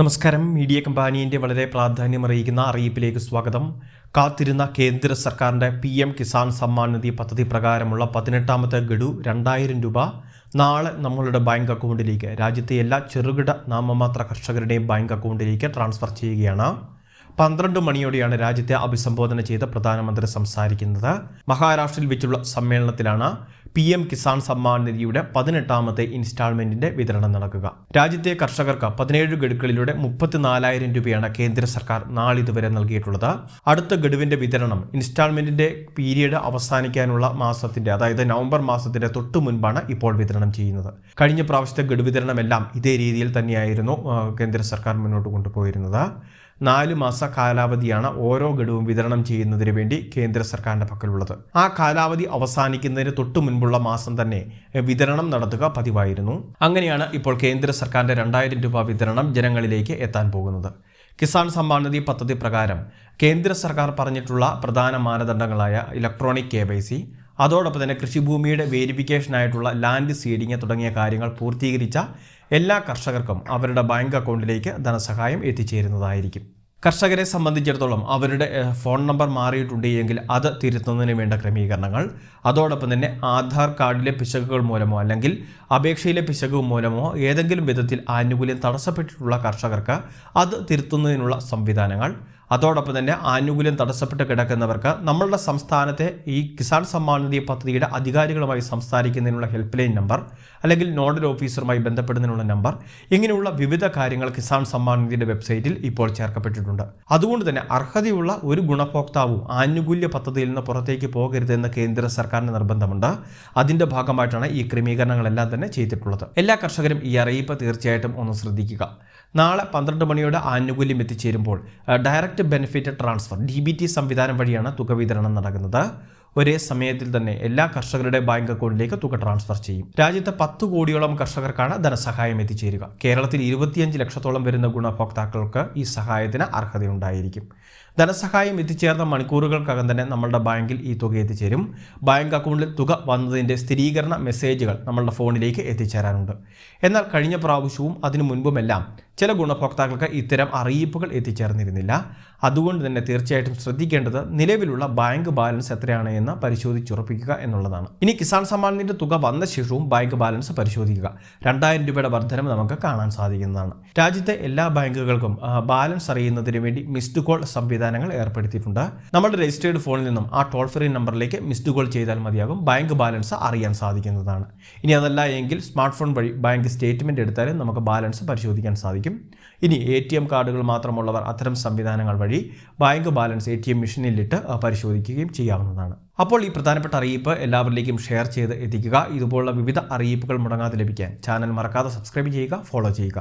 നമസ്കാരം. മീഡിയ കമ്പാനിയുടെ വളരെ പ്രാധാന്യമറിയിക്കുന്ന അറിയിപ്പിലേക്ക് സ്വാഗതം. കാത്തിരുന്ന കേന്ദ്ര സർക്കാരിന്റെ പി എം കിസാൻ സമ്മാൻ നിധി പദ്ധതി പ്രകാരമുള്ള പതിനെട്ടാമത്തെ ഗഡു രണ്ടായിരം രൂപ നാളെ നമ്മളുടെ ബാങ്ക് അക്കൗണ്ടിലേക്ക്. രാജ്യത്തെ എല്ലാ ചെറുകിട നാമമാത്ര കർഷകരുടെയും ബാങ്ക് അക്കൗണ്ടിലേക്ക് ട്രാൻസ്ഫർ ചെയ്യുകയാണ്. പന്ത്രണ്ട് മണിയോടെയാണ് രാജ്യത്തെ അഭിസംബോധന ചെയ്ത് പ്രധാനമന്ത്രി സംസാരിക്കുന്നത്. മഹാരാഷ്ട്രയിൽ വെച്ചുള്ള സമ്മേളനത്തിലാണ് പി എം കിസാൻ സമ്മാൻ നിധിയുടെ പതിനെട്ടാമത്തെ ഇൻസ്റ്റാൾമെന്റിന്റെ വിതരണം നടക്കുക. രാജ്യത്തെ കർഷകർക്ക് പതിനേഴ് ഗഡുക്കളിലൂടെ മുപ്പത്തിനാലായിരം രൂപയാണ് കേന്ദ്ര സർക്കാർ നാളിതുവരെ നൽകിയിട്ടുള്ളത്. അടുത്ത ഗഡുവിന്റെ വിതരണം ഇൻസ്റ്റാൾമെന്റിന്റെ പീരീഡ് അവസാനിക്കാനുള്ള മാസത്തിന്റെ അതായത് നവംബർ മാസത്തിന്റെ തൊട്ടു മുൻപാണ് ഇപ്പോൾ വിതരണം ചെയ്യുന്നത്. കഴിഞ്ഞ പ്രാവശ്യത്തെ ഗഡു വിതരണമെല്ലാം ഇതേ രീതിയിൽ തന്നെയായിരുന്നു കേന്ദ്ര സർക്കാർ മുന്നോട്ട് കൊണ്ടുപോയിരുന്നത്. നാല് മാസ കാലാവധിയാണ് ഓരോ ഗഡുവും വിതരണം ചെയ്യുന്നതിന് വേണ്ടി കേന്ദ്ര സർക്കാരിന്റെ പക്കലുള്ളത്. ആ കാലാവധി അവസാനിക്കുന്നതിന് തൊട്ടു മുൻപുള്ള മാസം തന്നെ വിതരണം നടത്തുക പതിവായിരുന്നു. അങ്ങനെയാണ് ഇപ്പോൾ കേന്ദ്ര സർക്കാരിന്റെ രണ്ടായിരം രൂപ വിതരണം ജനങ്ങളിലേക്ക് എത്താൻ പോകുന്നത്. കിസാൻ സമ്മാൻ നിധി പദ്ധതി പ്രകാരം കേന്ദ്ര സർക്കാർ പറഞ്ഞിട്ടുള്ള പ്രധാന മാനദണ്ഡങ്ങളായ ഇലക്ട്രോണിക് കെ വൈ സി അതോടൊപ്പം തന്നെ കൃഷിഭൂമിയുടെ വേരിഫിക്കേഷനായിട്ടുള്ള ലാൻഡ് സീഡിങ് തുടങ്ങിയ കാര്യങ്ങൾ പൂർത്തീകരിച്ച എല്ലാ കർഷകർക്കും അവരുടെ ബാങ്ക് അക്കൗണ്ടിലേക്ക് ധനസഹായം എത്തിച്ചേരുന്നതായിരിക്കും. കർഷകരെ സംബന്ധിച്ചിടത്തോളം അവരുടെ ഫോൺ നമ്പർ മാറിയിട്ടുണ്ട് എങ്കിൽ അത് തിരുത്തുന്നതിന് വേണ്ട ക്രമീകരണങ്ങൾ അതോടൊപ്പം തന്നെ ആധാർ കാർഡിലെ പിശകുകൾ മൂലമോ അല്ലെങ്കിൽ അപേക്ഷയിലെ പിശക് മൂലമോ ഏതെങ്കിലും വിധത്തിൽ ആനുകൂല്യം തടസ്സപ്പെട്ടിട്ടുള്ള കർഷകർക്ക് അത് തിരുത്തുന്നതിനുള്ള സംവിധാനങ്ങൾ അതോടൊപ്പം തന്നെ ആനുകൂല്യം തടസ്സപ്പെട്ട് കിടക്കുന്നവർക്ക് നമ്മളുടെ സംസ്ഥാനത്തെ ഈ കിസാൻ സമ്മാൻ നിധി പദ്ധതിയുടെ അധികാരികളുമായി സംസാരിക്കുന്നതിനുള്ള ഹെൽപ്പ് ലൈൻ നമ്പർ അല്ലെങ്കിൽ നോഡൽ ഓഫീസറുമായി ബന്ധപ്പെടുന്നതിനുള്ള നമ്പർ ഇങ്ങനെയുള്ള വിവിധ കാര്യങ്ങൾ കിസാൻ സമ്മാൻ നിധിയുടെ വെബ്സൈറ്റിൽ ഇപ്പോൾ ചേർക്കപ്പെട്ടിട്ടുണ്ട്. അതുകൊണ്ട് തന്നെ അർഹതയുള്ള ഒരു ഗുണഭോക്താവും ആനുകൂല്യ പദ്ധതിയിൽ നിന്ന് പുറത്തേക്ക് പോകരുതെന്ന് കേന്ദ്ര സർക്കാരിന് നിർബന്ധമുണ്ട്. അതിന്റെ ഭാഗമായിട്ടാണ് ഈ ക്രമീകരണങ്ങളെല്ലാം തന്നെ ചെയ്തിട്ടുള്ളത്. എല്ലാ കർഷകരും ഈ അറിയിപ്പ് തീർച്ചയായിട്ടും ഒന്ന് ശ്രദ്ധിക്കുക. നാളെ പന്ത്രണ്ട് മണിയോടെ ആനുകൂല്യം എത്തിച്ചേരുമ്പോൾ അഹ്, direct benefit transfer. D B T സംവിധാനം വഴിയാണ് തുക വിതരണം നടക്കുന്നത്. ഒരേ സമയത്തിൽ തന്നെ എല്ലാ കർഷകരുടെ ബാങ്ക് അക്കൗണ്ടിലേക്ക് തുക ട്രാൻസ്ഫർ ചെയ്യും. രാജ്യത്തെ പത്ത് കോടിയോളം കർഷകർക്കാണ് ധനസഹായം എത്തിച്ചേരുക. കേരളത്തിൽ ഇരുപത്തിയഞ്ച് ലക്ഷത്തോളം വരുന്ന ഗുണഭോക്താക്കൾക്ക് ഈ സഹായത്തിന് അർഹതയുണ്ടായിരിക്കും. ധനസഹായം എത്തിച്ചേർന്ന മണിക്കൂറുകൾക്കകം തന്നെ നമ്മളുടെ ബാങ്കിൽ ഈ തുക എത്തിച്ചേരും. ബാങ്ക് അക്കൗണ്ടിൽ തുക വന്നതിന്റെ സ്ഥിരീകരണ മെസ്സേജുകൾ നമ്മളുടെ ഫോണിലേക്ക് എത്തിച്ചേരാനുണ്ട്. എന്നാൽ കഴിഞ്ഞ പ്രാവശ്യവും അതിനു മുൻപുമെല്ലാം ചില ഗുണഭോക്താക്കൾക്ക് ഇത്തരം അറിയിപ്പുകൾ എത്തിച്ചേർന്നിരുന്നില്ല. അതുകൊണ്ട് തന്നെ തീർച്ചയായിട്ടും ശ്രദ്ധിക്കേണ്ടത് നിലവിലുള്ള ബാങ്ക് ബാലൻസ് എത്രയാണ് എന്ന് പരിശോധിച്ചുറപ്പിക്കുക എന്നുള്ളതാണ്. ഇനി കിസാൻ നിധിയുടെ തുക വന്ന ശേഷവും ബാങ്ക് ബാലൻസ് പരിശോധിക്കുക. രണ്ടായിരം രൂപയുടെ വർധനം നമുക്ക് കാണാൻ സാധിക്കുന്നതാണ്. രാജ്യത്തെ എല്ലാ ബാങ്കുകൾക്കും ബാലൻസ് അറിയുന്നതിന് വേണ്ടി മിസ്ഡ് കോൾ സംവിധാനങ്ങൾ ഏർപ്പെടുത്തിയിട്ടുണ്ട്. നമ്മുടെ രജിസ്റ്റേർഡ് ഫോണിൽ നിന്നും ആ ടോൾ ഫ്രീ നമ്പറിലേക്ക് മിസ്ഡ് കോൾ ചെയ്താൽ മതിയാകും. ബാങ്ക് ബാലൻസ് അറിയാൻ സാധിക്കുന്നതാണ്. ഇനി അതല്ല എങ്കിൽ സ്മാർട്ട് ഫോൺ വഴി ബാങ്ക് സ്റ്റേറ്റ്മെന്റ് എടുത്താലും നമുക്ക് ബാലൻസ് പരിശോധിക്കാൻ സാധിക്കും. ഇനി എ ടി എം കാർഡുകൾ മാത്രമുള്ളവർ അത്തരം സംവിധാനങ്ങൾ വഴി bank balance A T M മെഷീനിലിട്ട് പരിശോധിക്കുകയും ചെയ്യാവുന്നതാണ്. അപ്പോൾ ഈ പ്രധാനപ്പെട്ട അറിയിപ്പ് എല്ലാവരിലേക്കും ഷെയർ ചെയ്ത് എത്തിക്കുക. ഇതുപോലുള്ള വിവിധ അറിയിപ്പുകൾ മുടങ്ങാതെ ലഭിക്കാൻ ചാനൽ മറക്കാതെ സബ്സ്ക്രൈബ് ചെയ്യുക ഫോളോ ചെയ്യുക.